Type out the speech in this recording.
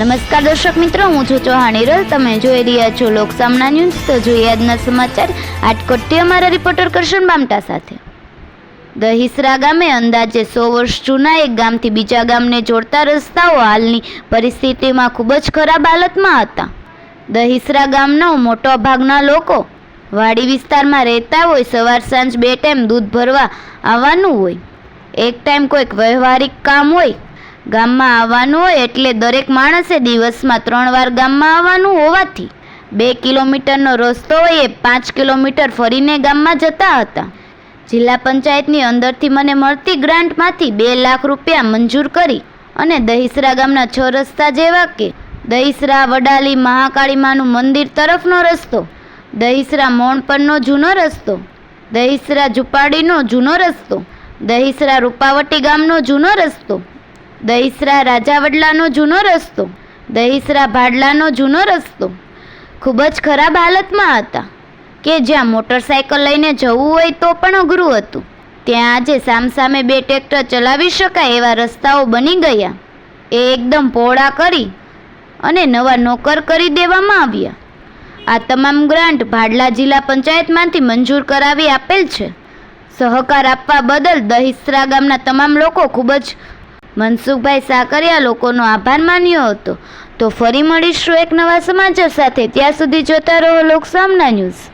નમસ્કાર દર્શક મિત્રો, હું છું ચૌહાણ હિરલ. તમે જોઈ રહ્યા છો લોકસામના ન્યૂઝ. તો જોઈએ આજના સમાચાર. આટકોટથી અમારા રિપોર્ટર કરશન બામટા સાથે. દહીસરા ગામે અંદાજે સો વર્ષ જૂના એક ગામથી બીજા ગામને જોડતા રસ્તાઓ હાલની પરિસ્થિતિમાં ખૂબ જ ખરાબ હાલતમાં હતા. દહીસરા ગામનો મોટા ભાગના લોકો વાડી વિસ્તારમાં રહેતા હોય, સવાર સાંજ બે ટાઈમ દૂધ ભરવા આવવાનું હોય. એક ટાઈમ કોઈક વ્યવહારિક કામ હોય ગામમાં આવવાનું હોય એટલે દરેક માણસે દિવસમાં ત્રણ વાર ગામમાં આવવાનું હોવાથી બે કિલોમીટરનો રસ્તો હોય એ પાંચ કિલોમીટર ફરીને ગામમાં જતા હતા. જિલ્લા પંચાયતની અંદરથી મને મળતી ગ્રાન્ટમાંથી બે લાખ રૂપિયા મંજૂર કરી અને દહીસરા ગામના છ રસ્તા જેવા કે દહીસરા, વડાલી, મહાકાળીમાનું મંદિર તરફનો રસ્તો, દહીસરા મોણ પરનો જૂનો રસ્તો, દહીસરા ઝુંપાડીનો જૂનો રસ્તો, દહીસરા રૂપાવટી ગામનો જૂનો રસ્તો દહીસરા રાજાવડલાનો જૂનો રસ્તો, દહીસરા ભાડલાનો જૂનો રસ્તો. ખૂબ જ ખરાબ હાલતમાં હતા કે જ્યાં મોટરસાયકલ લઈને જવું હોય તો પણ અઘરું હતું. ત્યાં આજે સામસામે બે ટ્રેક્ટર ચલાવી શકાય એવા રસ્તાઓ બની ગયા. એ એકદમ પહોળા કરી અને નવા નોકર કરી દેવામાં આવ્યા. આ તમામ ગ્રાન્ટ ભાડલા જિલ્લા પંચાયતમાંથી મંજૂર કરાવી આપેલ છે. સહકાર આપવા બદલ દહિસરા ગામના તમામ લોકો ખૂબ જ મનસુખભાઈ સાકરિયા લોકોનો આભાર માન્યો હતો. તો ફરી મળીશું એક નવા સમાચાર સાથે. ત્યાં સુધી જોતા રહો લોકસામના ન્યૂઝ.